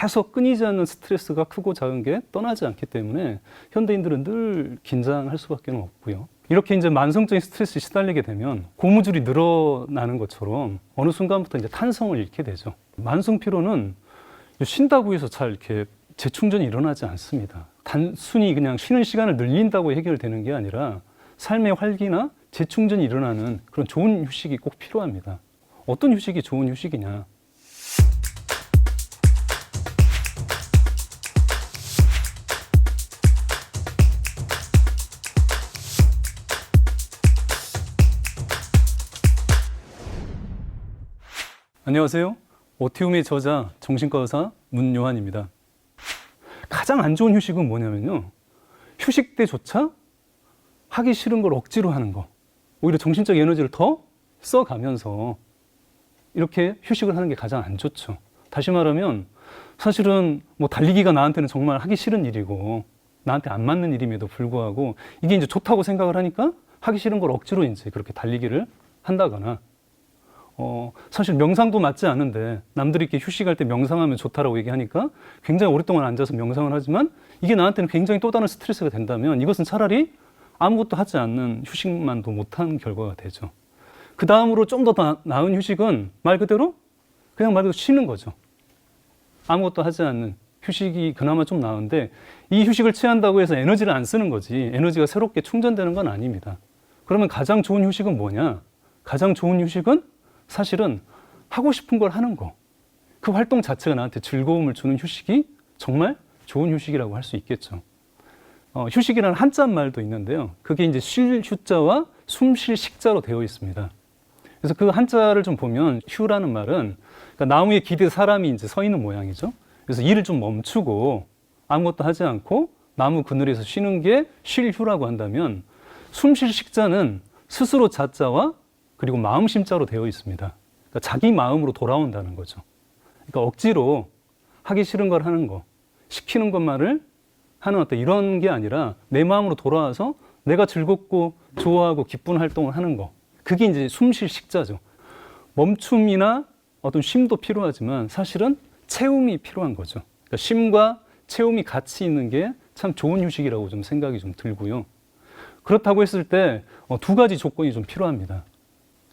계속 끊이지 않는 스트레스가 크고 작은 게 떠나지 않기 때문에 현대인들은 늘 긴장할 수밖에 없고요. 이렇게 이제 만성적인 스트레스에 시달리게 되면 고무줄이 늘어나는 것처럼 어느 순간부터 이제 탄성을 잃게 되죠. 만성 피로는 쉰다고 해서 잘 이렇게 재충전이 일어나지 않습니다. 단순히 그냥 쉬는 시간을 늘린다고 해결되는 게 아니라 삶의 활기나 재충전이 일어나는 그런 좋은 휴식이 꼭 필요합니다. 어떤 휴식이 좋은 휴식이냐? 안녕하세요. 오티움의 저자 정신과 의사 문요한입니다. 가장 안 좋은 휴식은 뭐냐면요. 휴식 때조차 하기 싫은 걸 억지로 하는 거. 오히려 정신적 에너지를 더 써가면서 이렇게 휴식을 하는 게 가장 안 좋죠. 다시 말하면 사실은 뭐 달리기가 나한테는 정말 하기 싫은 일이고 나한테 안 맞는 일임에도 불구하고 이게 이제 좋다고 생각을 하니까 하기 싫은 걸 억지로 이제 그렇게 달리기를 한다거나 어, 사실 명상도 맞지 않은데 남들이 이렇게 휴식할 때 명상하면 좋다라고 얘기하니까 굉장히 오랫동안 앉아서 명상을 하지만 이게 나한테는 굉장히 또 다른 스트레스가 된다면 이것은 차라리 아무것도 하지 않는 휴식만도 못한 결과가 되죠. 그 다음으로 좀 더 나은 휴식은 말 그대로 그냥 말 그대로 쉬는 거죠. 아무것도 하지 않는 휴식이 그나마 좀 나은데 이 휴식을 취한다고 해서 에너지를 안 쓰는 거지 에너지가 새롭게 충전되는 건 아닙니다. 그러면 가장 좋은 휴식은 뭐냐? 가장 좋은 휴식은 사실은 하고 싶은 걸 하는 거. 그 활동 자체가 나한테 즐거움을 주는 휴식이 정말 좋은 휴식이라고 할 수 있겠죠. 어, 휴식이라는 한자 말도 있는데요. 그게 이제 쉴 휴자와 숨 쉴 식자로 되어 있습니다. 그래서 그 한자를 좀 보면 휴라는 말은 그러니까 나무에 기대 사람이 이제 서 있는 모양이죠. 그래서 일을 좀 멈추고 아무것도 하지 않고 나무 그늘에서 쉬는 게 쉴 휴라고 한다면 숨 쉴 식자는 스스로 자자와 그리고 마음 심자로 되어 있습니다. 그러니까 자기 마음으로 돌아온다는 거죠. 그러니까 억지로 하기 싫은 걸 하는 거, 시키는 것만을 하는 어떤 이런 게 아니라 내 마음으로 돌아와서 내가 즐겁고 좋아하고 기쁜 활동을 하는 거. 그게 이제 숨쉴 식자죠. 멈춤이나 어떤 쉼도 필요하지만 사실은 채움이 필요한 거죠. 그러니까 쉼과 채움이 같이 있는 게 참 좋은 휴식이라고 좀 생각이 좀 들고요. 그렇다고 했을 때 어, 두 가지 조건이 좀 필요합니다.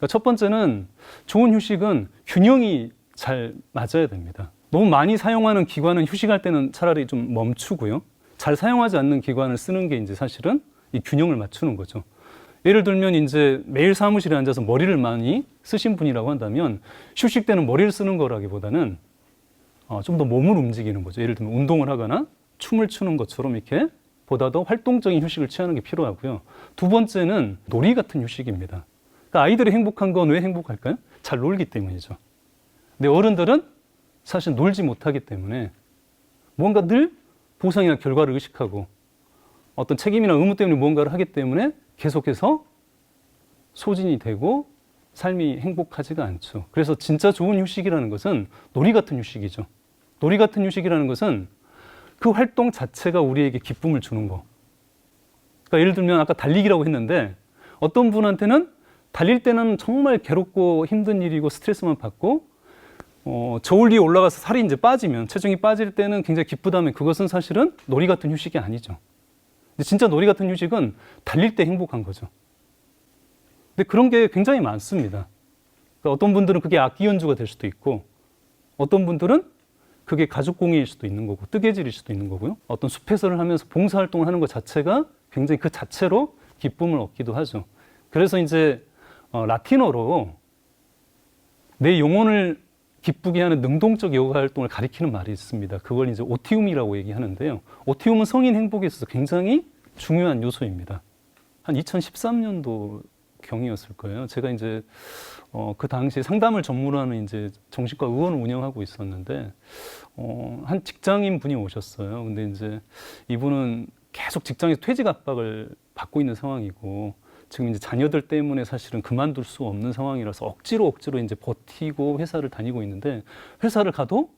그러니까 첫 번째는 좋은 휴식은 균형이 잘 맞아야 됩니다. 너무 많이 사용하는 기관은 휴식할 때는 차라리 좀 멈추고요. 잘 사용하지 않는 기관을 쓰는 게 이제 사실은 이 균형을 맞추는 거죠. 예를 들면 이제 매일 사무실에 앉아서 머리를 많이 쓰신 분이라고 한다면 휴식 때는 머리를 쓰는 거라기보다는 어, 좀 더 몸을 움직이는 거죠. 예를 들면 운동을 하거나 춤을 추는 것처럼 이렇게 보다 더 활동적인 휴식을 취하는 게 필요하고요. 두 번째는 놀이 같은 휴식입니다. 그러니까 아이들이 행복한 건 왜 행복할까요? 잘 놀기 때문이죠. 근데 어른들은 사실 놀지 못하기 때문에 뭔가 늘 보상이나 결과를 의식하고 어떤 책임이나 의무 때문에 무언가를 하기 때문에 계속해서 소진이 되고 삶이 행복하지가 않죠. 그래서 진짜 좋은 휴식이라는 것은 놀이 같은 휴식이죠. 놀이 같은 휴식이라는 것은 그 활동 자체가 우리에게 기쁨을 주는 거. 그러니까 예를 들면 아까 달리기라고 했는데 어떤 분한테는 달릴 때는 정말 괴롭고 힘든 일이고 스트레스만 받고 어, 저울 위에 올라가서 살이 이제 빠지면 체중이 빠질 때는 굉장히 기쁘다면 그것은 사실은 놀이 같은 휴식이 아니죠. 근데 진짜 놀이 같은 휴식은 달릴 때 행복한 거죠. 근데 그런 게 굉장히 많습니다. 그러니까 어떤 분들은 그게 악기 연주가 될 수도 있고 어떤 분들은 그게 가죽 공예일 수도 있는 거고 뜨개질일 수도 있는 거고요. 어떤 숲에서를 하면서 봉사활동을 하는 것 자체가 굉장히 그 자체로 기쁨을 얻기도 하죠. 그래서 이제 어, 라틴어로 내 영혼을 기쁘게 하는 능동적 요가 활동을 가리키는 말이 있습니다. 그걸 이제 오티움이라고 얘기하는데요. 오티움은 성인 행복에 있어서 굉장히 중요한 요소입니다. 한 2013년도 경이었을 거예요. 제가 이제 어, 그 당시에 상담을 전문으로 하는 이제 정신과 의원을 운영하고 있었는데 어, 한 직장인 분이 오셨어요. 근데 이제 이분은 계속 직장에서 퇴직 압박을 받고 있는 상황이고 지금 이제 자녀들 때문에 사실은 그만둘 수 없는 상황이라서 억지로 억지로 이제 버티고 회사를 다니고 있는데 회사를 가도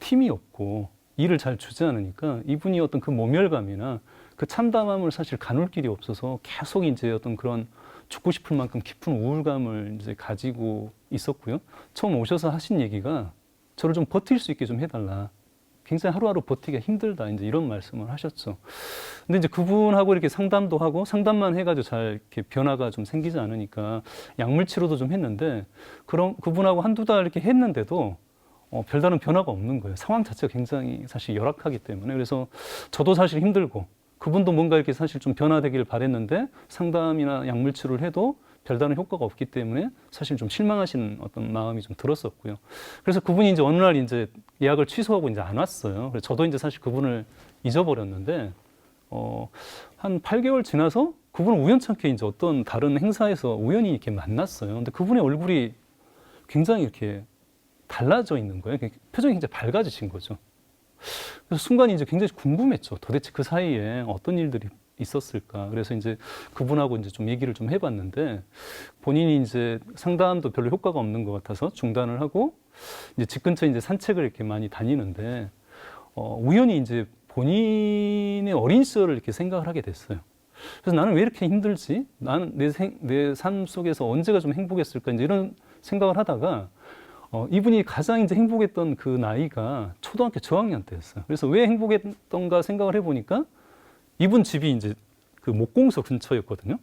팀이 없고 일을 잘 주지 않으니까 이분이 어떤 그 모멸감이나 그 참담함을 사실 가눌 길이 없어서 계속 이제 어떤 그런 죽고 싶을 만큼 깊은 우울감을 이제 가지고 있었고요. 처음 오셔서 하신 얘기가 저를 좀 버틸 수 있게 좀 해달라. 굉장히 하루하루 버티기가 힘들다 이제 이런 말씀을 하셨죠. 근데 이제 그분하고 이렇게 상담도 하고 상담만 해가지고 잘 이렇게 변화가 좀 생기지 않으니까 약물 치료도 좀 했는데 그런 그분하고 한두 달 이렇게 했는데도 어, 별다른 변화가 없는 거예요. 상황 자체가 굉장히 사실 열악하기 때문에 그래서 저도 사실 힘들고 그분도 뭔가 이렇게 사실 좀 변화되기를 바랬는데 상담이나 약물 치료를 해도 별다른 효과가 없기 때문에 사실 좀 실망하신 어떤 마음이 좀 들었었고요. 그래서 그분이 이제 어느 날 이제 예약을 취소하고 이제 안 왔어요. 그래서 저도 이제 사실 그분을 잊어버렸는데 어, 한 8개월 지나서 그분은 우연찮게 이제 어떤 다른 행사에서 우연히 이렇게 만났어요. 근데 그분의 얼굴이 굉장히 이렇게 달라져 있는 거예요. 표정이 굉장히 밝아지신 거죠. 그래서 순간 이제 굉장히 궁금했죠. 도대체 그 사이에 어떤 일들이 있었을까. 그래서 이제 그분하고 이제 좀 얘기를 좀 해봤는데 본인이 이제 상담도 별로 효과가 없는 것 같아서 중단을 하고 이제 집 근처에 이제 산책을 이렇게 많이 다니는데 어, 우연히 이제 본인의 어린 시절을 이렇게 생각을 하게 됐어요. 그래서 나는 왜 이렇게 힘들지? 나는 내, 생, 내삶 속에서 언제가 좀 행복했을까? 이제 이런 생각을 하다가 어, 이분이 가장 이제 행복했던 그 나이가 초등학교 저학년 때였어요. 그래서 왜 행복했던가 생각을 해보니까 이분 집이 이제 그 목공소 근처였거든요.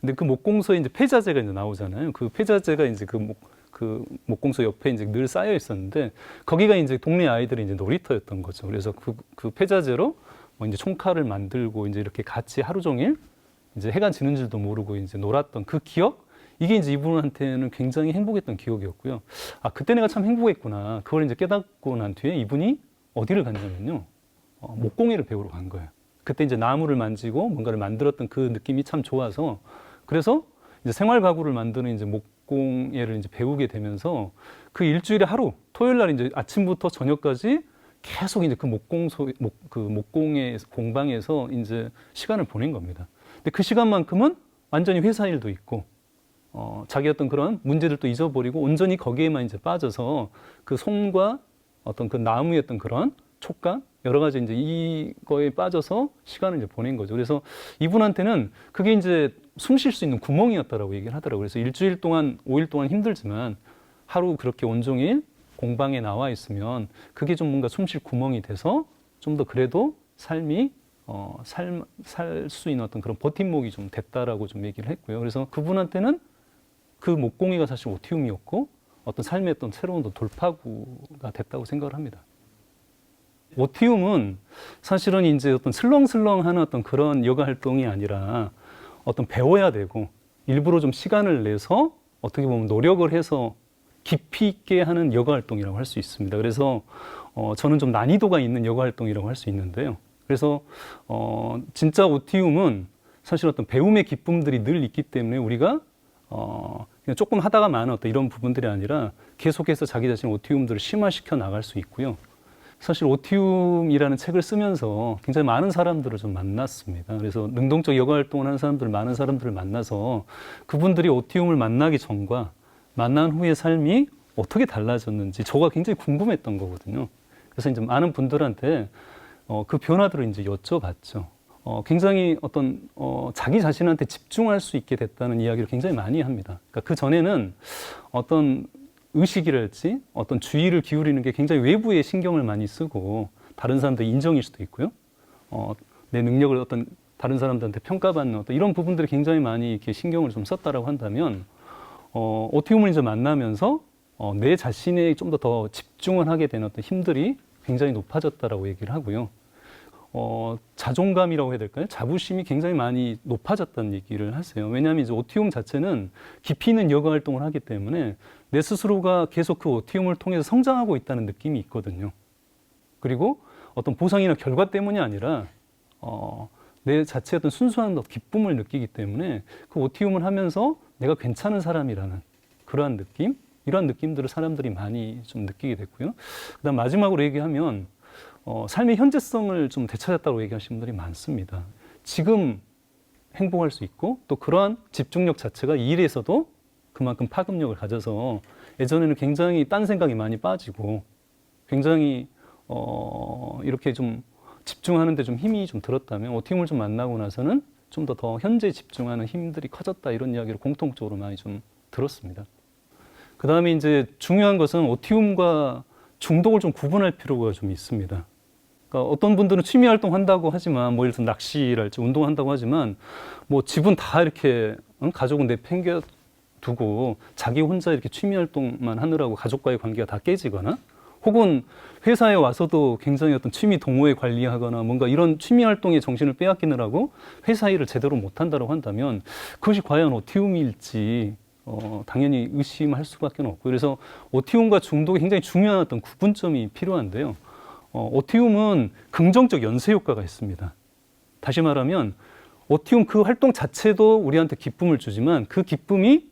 근데 그 목공소에 이제 폐자재가 이제 나오잖아요. 그 폐자재가 이제 그 목, 그 목공소 옆에 이제 늘 쌓여 있었는데 거기가 이제 동네 아이들의 이제 놀이터였던 거죠. 그래서 그, 그 폐자재로 뭐 이제 총칼을 만들고 이제 이렇게 같이 하루 종일 이제 해가 지는 줄도 모르고 이제 놀았던 그 기억 이게 이제 이분한테는 굉장히 행복했던 기억이었고요. 아, 그때 내가 참 행복했구나. 그걸 이제 깨닫고 난 뒤에 이분이 어디를 갔냐면요. 어, 목공예를 배우러 간 거예요. 그때 이제 나무를 만지고 뭔가를 만들었던 그 느낌이 참 좋아서 그래서 이제 생활 가구를 만드는 이제 목공예를 이제 배우게 되면서 그 일주일에 하루 토요일 날 이제 아침부터 저녁까지 계속 이제 그 목공 소 목, 그 목공예 공방에서 이제 시간을 보낸 겁니다. 근데 그 시간만큼은 완전히 회사 일도 있고 어, 자기 어떤 그런 문제들도 잊어버리고 온전히 거기에만 이제 빠져서 그 손과 어떤 그 나무의 어떤 그런 촉감 여러 가지 이제 이거에 빠져서 시간을 이제 보낸 거죠. 그래서 이분한테는 그게 이제 숨 쉴 수 있는 구멍이었다라고 얘기를 하더라고요. 그래서 일주일 동안, 오일 동안 힘들지만 하루 그렇게 온종일 공방에 나와 있으면 그게 좀 뭔가 숨 쉴 구멍이 돼서 좀 더 그래도 삶이 어, 살, 살수 있는 어떤 그런 버팀목이 좀 됐다라고 좀 얘기를 했고요. 그래서 그분한테는 그 목공이가 사실 오티움이었고 어떤 삶의 어떤 새로운 돌파구가 됐다고 생각을 합니다. 오티움은 사실은 이제 어떤 슬렁슬렁하는 어떤 그런 여가 활동이 아니라 어떤 배워야 되고 일부러 좀 시간을 내서 어떻게 보면 노력을 해서 깊이 있게 하는 여가 활동이라고 할 수 있습니다. 그래서 어, 저는 좀 난이도가 있는 여가 활동이라고 할 수 있는데요. 그래서 어, 진짜 오티움은 사실 어떤 배움의 기쁨들이 늘 있기 때문에 우리가 어, 조금 하다가 많은 어떤 이런 부분들이 아니라 계속해서 자기 자신 오티움들을 심화시켜 나갈 수 있고요. 사실 오티움이라는 책을 쓰면서 굉장히 많은 사람들을 좀 만났습니다. 그래서 능동적 여가 활동을 하는 사람들, 많은 사람들을 만나서 그분들이 오티움을 만나기 전과 만난 후의 삶이 어떻게 달라졌는지 저가 굉장히 궁금했던 거거든요. 그래서 이제 많은 분들한테 어, 그 변화들을 이제 여쭤봤죠. 어, 굉장히 어떤 어, 자기 자신한테 집중할 수 있게 됐다는 이야기를 굉장히 많이 합니다. 그러니까 그 전에는 어떤 의식이랄지 어떤 주의를 기울이는 게 굉장히 외부에 신경을 많이 쓰고 다른 사람들 인정일 수도 있고요. 어, 내 능력을 어떤 다른 사람들한테 평가받는 어떤 이런 부분들이 굉장히 많이 이렇게 신경을 좀 썼다라고 한다면 어, 오티움을 이제 만나면서 어, 내 자신에 좀 더 더 집중을 하게 되는 어떤 힘들이 굉장히 높아졌다라고 얘기를 하고요. 어, 자존감이라고 해야 될까요? 자부심이 굉장히 많이 높아졌다는 얘기를 하세요. 왜냐하면 이제 오티움 자체는 깊이 있는 여가 활동을 하기 때문에 내 스스로가 계속 그 오티움을 통해서 성장하고 있다는 느낌이 있거든요. 그리고 어떤 보상이나 결과 때문이 아니라 어, 내 자체의 어떤 순수한 기쁨을 느끼기 때문에 그 오티움을 하면서 내가 괜찮은 사람이라는 그러한 느낌, 이러한 느낌들을 사람들이 많이 좀 느끼게 됐고요. 그다음 마지막으로 얘기하면 어, 삶의 현재성을 좀 되찾았다고 얘기하시는 분들이 많습니다. 지금 행복할 수 있고 또 그러한 집중력 자체가 이 일에서도 그만큼 파급력을 가져서 예전에는 굉장히 딴 생각이 많이 빠지고 굉장히 어, 이렇게 좀 집중하는데 좀 힘이 좀 들었다면 오팀을 좀 만나고 나서는 좀 더더 현재 집중하는 힘들이 커졌다 이런 이야기를 공통적으로 많이 좀 들었습니다. 그 다음에 이제 중요한 것은 오티움과 중독을 좀 구분할 필요가 좀 있습니다. 그러니까 어떤 분들은 취미 활동 한다고 하지만 뭐 예를 들어 낚시랄지 운동한다고 하지만 뭐 집은 다 이렇게 응? 가족은 내팽겨 두고 자기 혼자 이렇게 취미 활동만 하느라고 가족과의 관계가 다 깨지거나 혹은 회사에 와서도 굉장히 어떤 취미 동호회 관리하거나 뭔가 이런 취미 활동에 정신을 빼앗기느라고 회사 일을 제대로 못 한다고 한다면 그것이 과연 오티움일지 어, 당연히 의심할 수밖에 없고 그래서 오티움과 중독이 굉장히 중요한 어떤 구분점이 필요한데요. 어, 오티움은 긍정적 연쇄 효과가 있습니다. 다시 말하면 오티움 그 활동 자체도 우리한테 기쁨을 주지만 그 기쁨이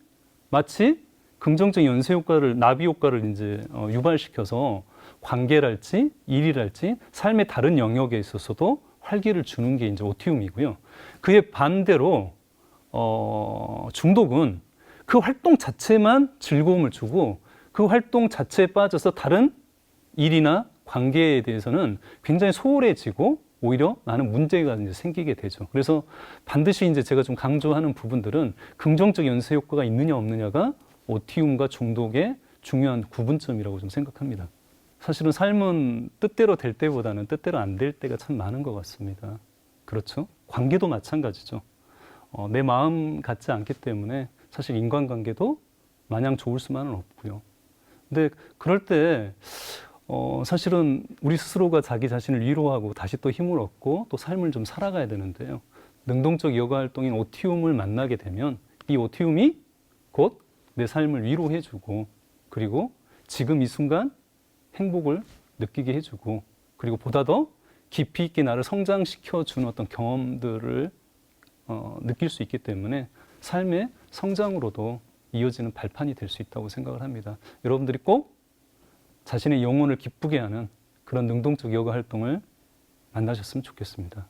마치 긍정적 연쇄 효과를 나비 효과를 이제 어, 유발시켜서 관계랄지 일이랄지 삶의 다른 영역에 있어서도 활기를 주는 게 이제 오티움이고요. 그의 반대로 어, 중독은 그 활동 자체만 즐거움을 주고 그 활동 자체에 빠져서 다른 일이나 관계에 대해서는 굉장히 소홀해지고 오히려 나는 문제가 이제 생기게 되죠. 그래서 반드시 이제 제가 좀 강조하는 부분들은 긍정적 연쇄 효과가 있느냐 없느냐가 오티움과 중독의 중요한 구분점이라고 좀 생각합니다. 사실은 삶은 뜻대로 될 때보다는 뜻대로 안 될 때가 참 많은 것 같습니다. 그렇죠? 관계도 마찬가지죠. 어, 내 마음 같지 않기 때문에 사실 인간관계도 마냥 좋을 수만은 없고요. 근데 그럴 때 어, 사실은 우리 스스로가 자기 자신을 위로하고 다시 또 힘을 얻고 또 삶을 좀 살아가야 되는데요. 능동적 여가 활동인 오티움을 만나게 되면 이 오티움이 곧 내 삶을 위로해주고 그리고 지금 이 순간 행복을 느끼게 해주고 그리고 보다 더 깊이 있게 나를 성장시켜 주는 어떤 경험들을 어, 느낄 수 있기 때문에 삶의 성장으로도 이어지는 발판이 될 수 있다고 생각을 합니다. 여러분들이 꼭 자신의 영혼을 기쁘게 하는 그런 능동적 여가 활동을 만나셨으면 좋겠습니다.